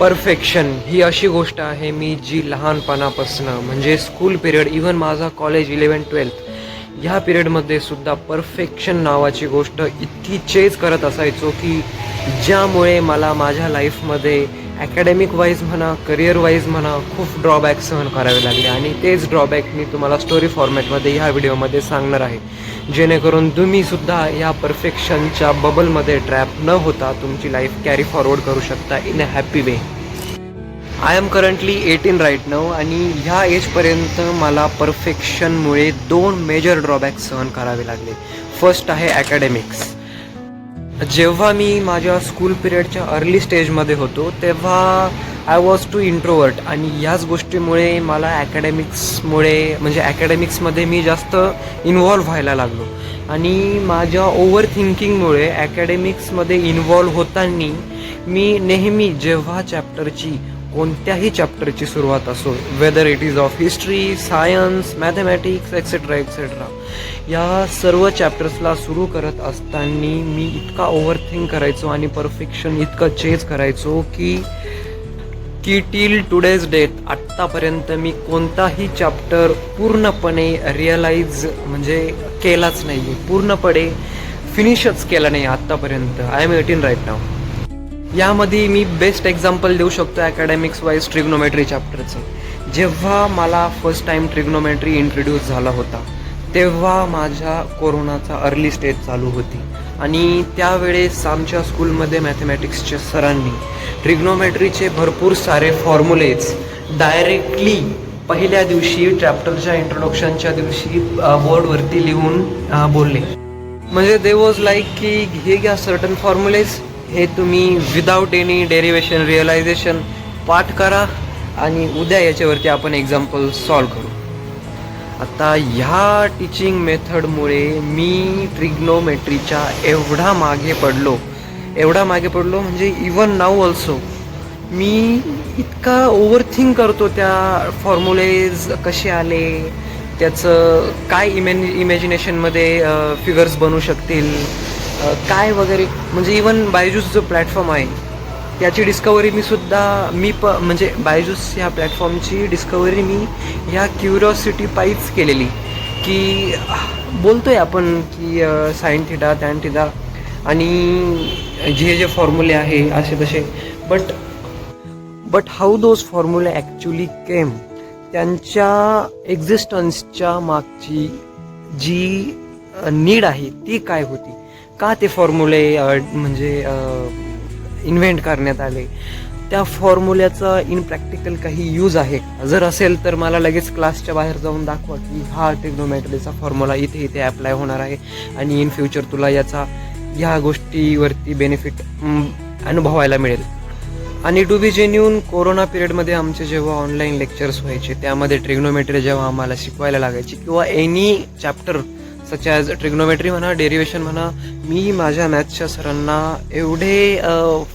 Perfection ही अशी गोष्ट आहे मी जी लहानपणापासनं म्हणजे स्कूल पिरियड इवन माझा कॉलेज इलेवन ट्वेल्थ ह्या पिरियडमध्ये सुद्धा परफेक्शन नावाची गोष्ट इतकी चेज करत असायचो की ज्यामुळे मला माझ्या लाईफमध्ये अकॅडमिक वाईज म्हणा करिअर वाईज म्हणा खूप ड्रॉबॅक सहन करावे लागले. आणि तेच ड्रॉबॅक मी तुम्हाला स्टोरी फॉर्मॅटमध्ये ह्या व्हिडिओमध्ये सांगणार आहे. जेणेकरून तुम्हीसुद्धा या परफेक्शनच्या बबलमध्ये ट्रॅप न होता तुमची लाईफ कॅरी फॉरवर्ड करू शकता in a happy way I am currently eighteen right नऊ आणि ह्या एजपर्यंत मला परफेक्शनमुळे दोन मेजर ड्रॉबॅक सहन करावे लागले. फर्स्ट आहे अकॅडमिक्स जेव्हा मी माझ्या स्कूल पिरियडच्या अर्ली स्टेजमध्ये होतो तेव्हा आय वॉज टू इंट्रोवर्ट आणि ह्याच गोष्टीमुळे मला ॲकॅडमिक्समुळे म्हणजे ॲकॅडमिक्समध्ये मी जास्त इन्व्हॉल्व्ह व्हायला लागलो. आणि माझ्या ओव्हर थिंकिंगमुळे ॲकॅडमिक्समध्ये इन्व्हॉल्व्ह होताना मी नेहमी जेव्हा चॅप्टरची कोणत्याही चॅप्टरची सुरुवात असो whether it is of history science mathematics etcetera etcetera या सर्व चॅप्टर्सला सुरू करत असताना मी इतका ओव्हर थिंक करायचो आणि परफेक्शन इतकं चेज करायचो की की टील टुडेज डेट आत्तापर्यंत मी कोणताही चॅप्टर पूर्णपणे रिअलाइज म्हणजे केलाच नाही आहे पूर्णपणे फिनिशच केला नाही आत्तापर्यंत. आय एम एटीन राईट नाव यामध्ये मी बेस्ट एक्झाम्पल देऊ शकतो अकॅडमिक्स वाईज ट्रिग्नोमेट्री चॅप्टरचं जेव्हा मला फर्स्ट टाईम ट्रिग्नोमेट्री इंट्रोड्यूस झाला होता तेव्हा माझ्या कोरोनाचा अर्ली स्टेज चालू होती. आणि त्यावेळेस आमच्या स्कूलमध्ये मॅथमॅटिक्सच्या सरांनी ट्रिग्नोमेट्रीचे भरपूर सारे फॉर्म्युलेज डायरेक्टली पहिल्या दिवशी चॅप्टरच्या इंट्रोडक्शनच्या दिवशी बोर्डवरती लिहून बोलले. म्हणजे दे वॉज लाईक की हे घ्या सर्टन फॉर्म्युलेज हे तुम्ही विदाऊट एनी डेरिवेशन रिअलायझेशन पाठ करा आणि उद्या याच्यावरती आपण एक्झाम्पल सॉल्व करू. आता ह्या टीचिंग मेथडमुळे मी ट्रिग्नोमेट्रीच्या एवढा मागे पडलो. एवढा मागे पडलो म्हणजे इवन नाऊ ऑल्सो मी इतका ओव्हरथिंक करतो त्या फॉर्म्युलेज कसे आले त्याचं काय इमे इमॅजिनेशनमध्ये फिगर्स बनू शकतील काय वगैरे म्हणजे इवन बायजूस जो प्लॅटफॉर्म आहे याची डिस्कवरी मी सुद्धा मी प म्हणजे बायजूस ह्या प्लॅटफॉर्मची डिस्कवरी मी ह्या क्युरिओसिटी पायीच केलेली. की बोलतो बोलतोय आपण की साईन थिटा टॅन थिटा आणि जे जे फॉर्म्युले आहे असे तसे. बट बट हाऊ दोज फॉर्म्युले ॲक्च्युली केम त्यांच्या एक्झिस्टन्सच्या मागची जी नीड आहे ती काय होती? का ते फॉर्म्युले म्हणजे इन्व्हेंट करण्यात आले? त्या फॉर्म्युल्याचा इन प्रॅक्टिकल काही यूज आहे? जर असेल तर मला लगेच क्लासच्या बाहेर जाऊन दाखवा की हा टेक्नोमॅट्रीचा फॉर्म्युला इथे इथे ॲप्लाय होणार आहे आणि इन फ्युचर तुला याचा ह्या गोष्टीवरती बेनिफिट अनुभवायला मिळेल. आणि टू बी जेन्यून कोरोना पिरियडमध्ये आमचे जेव्हा ऑनलाईन लेक्चर्स व्हायचे त्यामध्ये ट्रिग्नोमेट्री जेव्हा आम्हाला शिकवायला लागायची किंवा any chapter such as trigonometry म्हणा डेरिवेशन म्हणा मी माझ्या मॅथ्सच्या सरांना एवढे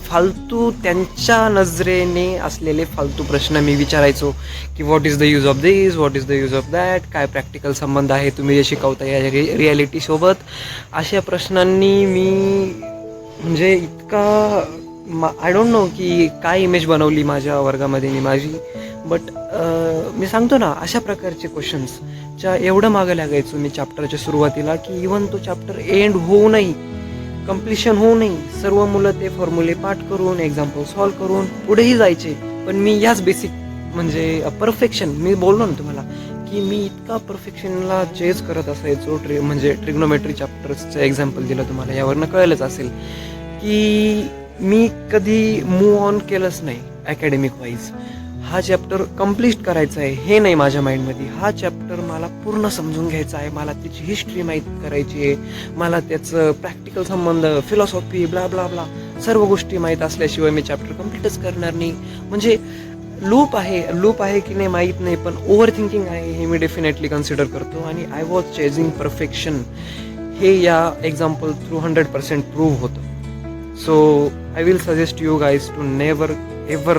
फालतू त्यांच्या नजरेने असलेले फालतू प्रश्न मी विचारायचो की what is the use of this what is the use of that काय प्रॅक्टिकल संबंध आहे तुम्ही जे शिकवता या रि रिॲलिटीसोबत अशा प्रश्नांनी मी म्हणजे इतका आय डोंट नो की काय इमेज बनवली माझ्या वर्गामध्ये मी माझी. बट मी सांगतो ना अशा प्रकारचे क्वेश्चन्सच्या एवढं मागं लागायचो मी चॅप्टरच्या सुरुवातीला की इवन तो चॅप्टर एंड होऊनही कम्प्लिशन होऊनही सर्व मुलं ते फॉर्म्युले पाठ करून एक्झाम्पल सॉल्व करून पुढेही जायचे. पण मी याच बेसिक म्हणजे परफेक्शन मी बोललो ना तुम्हाला की मी इतका परफेक्शनला चेज करत असायचो ट्रि म्हणजे ट्रिग्नोमेट्री चॅप्टर्सचं एक्झाम्पल दिलं तुम्हाला यावरनं कळलंच असेल की मी कधी मूव ऑन केलंच नाही अकॅडमिक वाईज हा चॅप्टर कंप्लीट करायचा आहे. हे नाही माझ्या माइंडमध्ये हा चॅप्टर मला पूर्ण समजून घ्यायचा आहे. मला त्याची हिस्ट्री माहीत करायची आहे. मला त्याचं प्रॅक्टिकल संबंध फिलॉसॉफी ब्ला ब्ला ब्ला सर्व गोष्टी माहीत असल्याशिवाय मी चॅप्टर कम्प्लीटच करणार नाही. म्हणजे लूप आहे. लूप आहे की नाही माहीत नाही पण ओव्हर थिंकिंग आहे हे मी डेफिनेटली कन्सिडर करतो. आणि आय वॉज चेझिंग परफेक्शन हे या example through hundred percent prove होतं. So I will suggest you guys to never ever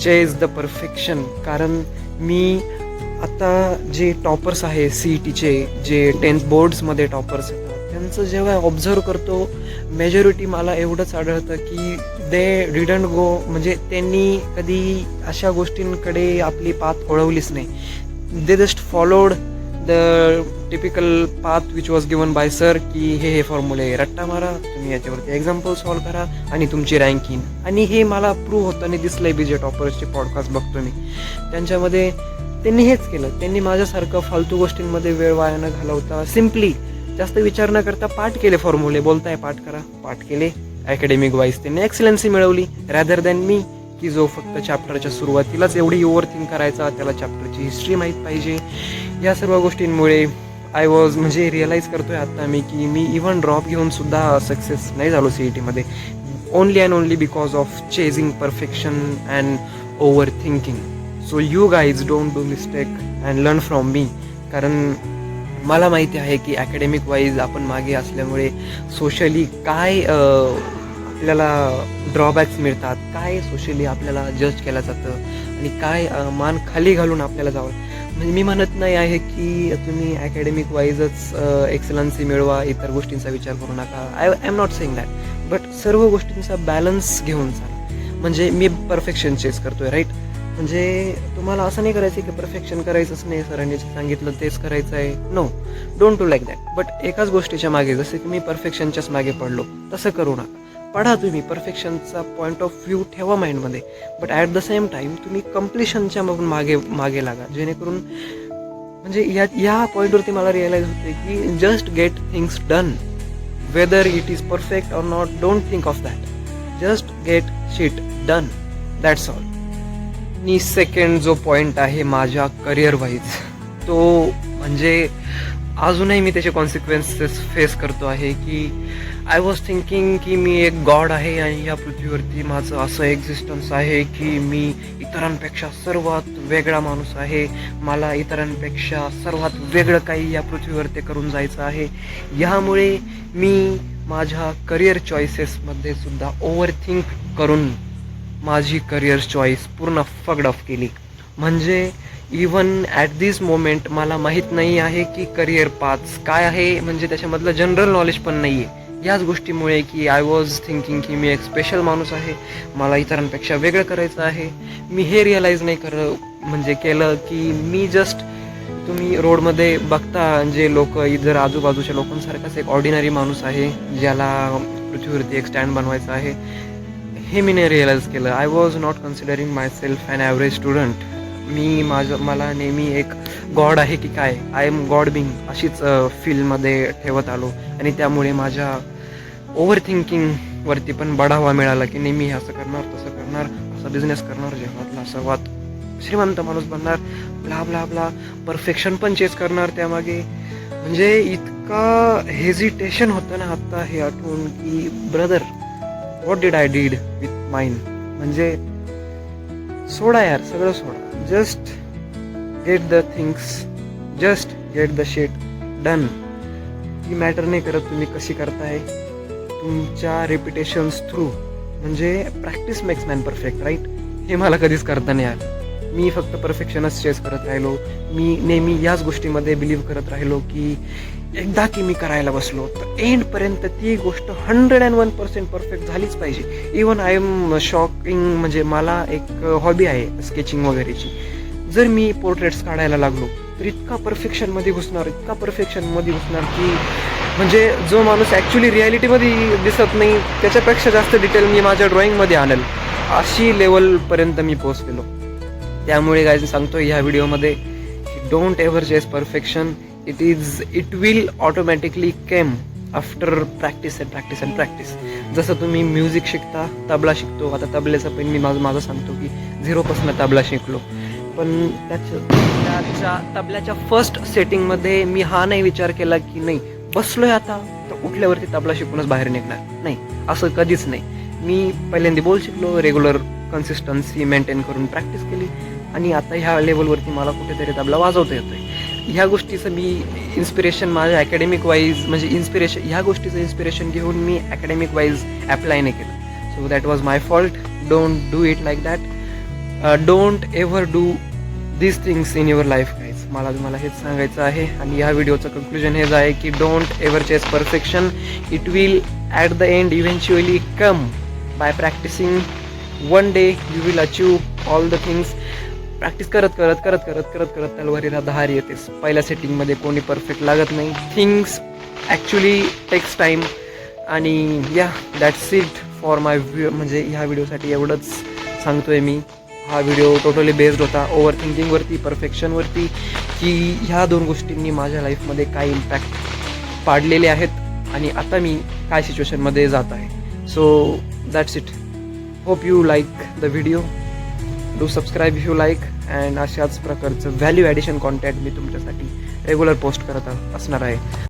chase the perfection कारण मी आता जे टॉपर्स आहे सी ई टीचे जे टेन्थ बोर्ड्समध्ये टॉपर्स येतात त्यांचं जेव्हा ऑब्झर्व करतो मेजॉरिटी मला एवढंच आढळतं की दे डिडंट गो म्हणजे त्यांनी कधी अशा गोष्टींकडे आपली पात ओळवलीच नाही. They just followed the typical path which was given by sir की हे हे फॉर्म्युले रट्टा मारा तुम्ही याच्यावरती एक्झाम्पल सॉल्व्ह करा आणि तुमची रँकिंग आणि हे मला प्रूव्ह होताना दिसलंय बी जे टॉपर्सचे पॉडकास्ट बघतो मी त्यांच्यामध्ये त्यांनी हेच केलं त्यांनी माझ्यासारखं फालतू गोष्टींमध्ये वेळ वाया न घालवता सिम्पली जास्त विचार न करता पाठ केले फॉर्म्युले बोलताय पाठ करा पाठ केले अकॅडमिक वाईज त्यांनी एक्सलन्सी मिळवली रॅदर दॅन मी की जो फक्त चॅप्टरच्या सुरुवातीलाच एवढी ओव्हर थिंक करायचा त्याला चॅप्टरची हिस्ट्री माहीत पाहिजे या सर्व गोष्टींमुळे आय वॉज म्हणजे रिअलाईज करतोय आता मी की मी इव्हन ड्रॉप घेऊन सुद्धा सक्सेस नाही झालो सी ई टीमध्ये only and only because of chasing perfection and over thinking so you guys don't do mistake and learn from me कारण मला माहिती आहे की अकॅडमिक वाईज आपण मागे असल्यामुळे सोशली काय आपल्याला ड्रॉबॅक्स मिळतात काय सोशली आपल्याला जज केलं जातं आणि काय मान खाली घालून आपल्याला जावं? म्हणजे मी म्हणत नाही आहे की तुम्ही अकॅडमिक वाईजच एक्सलन्सी मिळवा इतर गोष्टींचा विचार करू नका. I I am not saying that but सर्व गोष्टींचा बॅलन्स घेऊन चाला. म्हणजे मी परफेक्शन चेस करतोय राईट म्हणजे तुम्हाला असं नाही करायचं की परफेक्शन करायचंच नाही सरांनी सांगितलं तेच करायचं आहे no don't to like that but एकाच गोष्टीच्या मागे जसं की मी परफेक्शनच्याच मागे पडलो तसं करू नका. पढा तुम्ही परफेक्शनचा पॉईंट ऑफ व्ह्यू ठेवा माइंडमध्ये but at the same time तुम्ही कम्प्लिशनच्या मग मागे मागे लागा. जेणेकरून म्हणजे या या पॉईंटवरती मला रिअलाईज होते की just get things done whether it is perfect or not don't think of that just get shit done that's all आणि सेकंड जो पॉईंट आहे माझ्या करिअर वाईज तो म्हणजे अजूनही मी त्याचे कॉन्सिक्वेन्सेस फेस करतो आहे की आय वॉज थिंकिंग की मी एक गॉड आहे आणि या पृथ्वीवरती माझं असं एक्झिस्टन्स आहे की मी इतरांपेक्षा सर्वात वेगळा माणूस आहे. मला इतरांपेक्षा सर्वात वेगळं काही या पृथ्वीवरती करून जायचं आहे. यामुळे मी माझ्या करिअर चॉईसेसमध्ये सुद्धा ओव्हर थिंक करून माझी करिअर चॉईस पूर्ण फगड ऑफ केली. म्हणजे इवन ॲट दिस मोमेंट मला माहीत नाही आहे की करिअर पाच काय आहे. म्हणजे त्याच्यामधलं जनरल नॉलेज पण नाही आहे याच गोष्टीमुळे की आय वॉज थिंकिंग की मी एक स्पेशल माणूस आहे. मला इतरांपेक्षा वेगळं करायचं आहे. मी हे रिअलाईज नाही कर म्हणजे केलं की मी जस्ट तुम्ही रोडमध्ये बघता जे लोक इतर आजूबाजूच्या लोकांसारखाच एक ऑर्डिनरी माणूस आहे ज्याला पृथ्वीवरती एक स्टँड बनवायचा आहे. हे मी नाही रिअलाईज केलं. I was not considering myself an average student मी माझं मला नेहमी एक गॉड आहे की काय? आय एम गॉड बिंग अशीच फील्डमध्ये ठेवत आलो. आणि त्यामुळे माझ्या ओव्हर थिंकिंगवरती पण बढावा मिळाला की नेहमी असं करणार तसं करणार असा बिझनेस करणार जगातला सर्वात श्रीमंत माणूस बनणार ब्ला ब्ला ब्ला परफेक्शन पण चेस करणार त्यामागे. म्हणजे इतका हेजिटेशन होतं ना आत्ता हे आठवून की brother what did I did with mind म्हणजे सोडा यार सगळं सोडा. Just get the things just get the shit done ती मॅटर नाही करत तुम्ही कशी करताय. तुमच्या रेप्युटेशन्स थ्रू म्हणजे practice makes man perfect right हे मला कधीच करता नाही आलं. मी फक्त परफेक्शनच चेस करत राहिलो. मी नेहमी याच गोष्टीमध्ये बिलीव्ह करत राहिलो की एकदा की मी करायला बसलो तर एंडपर्यंत ती गोष्ट hundred and one percent perfect झालीच पाहिजे. इवन आय एम शॉकिंग म्हणजे मला एक हॉबी आहे स्केचिंग वगैरेची. जर मी पोर्ट्रेट्स काढायला लागलो तर इतका परफेक्शनमध्ये घुसणार इतका परफेक्शनमध्ये घुसणार की म्हणजे जो माणूस ॲक्च्युली रियालिटीमध्ये दिसत नाही त्याच्यापेक्षा जास्त डिटेल मी माझ्या ड्रॉइंगमध्ये आणेल. अशी लेवलपर्यंत मी पोहोचलेलो. त्यामुळे काय सांगतो ह्या व्हिडिओमध्ये don't ever chase perfection it is it will automatically came after practice and practice and practice जसं तुम्ही म्युझिक शिकता तबला शिकतो. आता तबल्याचं पण मी माझं माझं सांगतो की झिरोपासून तबला शिकलो. पण त्याच्या त्याच्या तबल्याच्या फर्स्ट सेटिंगमध्ये मी हा नाही विचार केला की नाही बसलोय आता तर उठल्यावरती तबला शिकूनच बाहेर निघणार. नाही असं कधीच नाही. मी पहिल्यांदा बोल शिकलो रेग्युलर कन्सिस्टन्सी मेंटेन करून प्रॅक्टिस केली. आणि आता ह्या लेवलवरती मला कुठेतरी तबला वाजवता येतो आहे ह्या गोष्टीचं मी इन्स्पिरेशन माझ्या अकॅडमिक वाईज म्हणजे इन्स्पिरेशन ह्या गोष्टीचं इन्स्पिरेशन घेऊन मी अकॅडमिक वाईज अप्लाय नाही केलं. So that was my fault don't do it like that don't ever do this things in your life guys मला तुम्हाला हेच सांगायचं आहे आणि या व्हिडिओचं कन्क्लुजन हेच आहे की don't ever chase perfection it will at the end eventually come by practising one day you will achieve all the things practice करत करत करत करत करत करत तलवारीला धार येतेस पहिल्या सेटिंगमध्ये कोणी परफेक्ट लागत नाही. थिंग्स ॲक्च्युली टेक्स टाईम आणि या दॅट्स इट फॉर माय म्हणजे ह्या व्हिडिओसाठी एवढंच सांगतोय मी. हा व्हिडिओ टोटली बेस्ड होता. ओव्हर थिंकिंगवरती परफेक्शनवरती की ह्या दोन गोष्टींनी माझ्या लाईफमध्ये काय इम्पॅक्ट पाडलेले आहेत आणि आता मी काय सिच्युएशनमध्ये जात आहे. So that's it hope you like the video do subscribe you like and अशाच प्रकारचं व्हॅल्यू ॲडिशन कॉन्टॅक्ट मी तुमच्यासाठी रेग्युलर पोस्ट करत असणार आहे.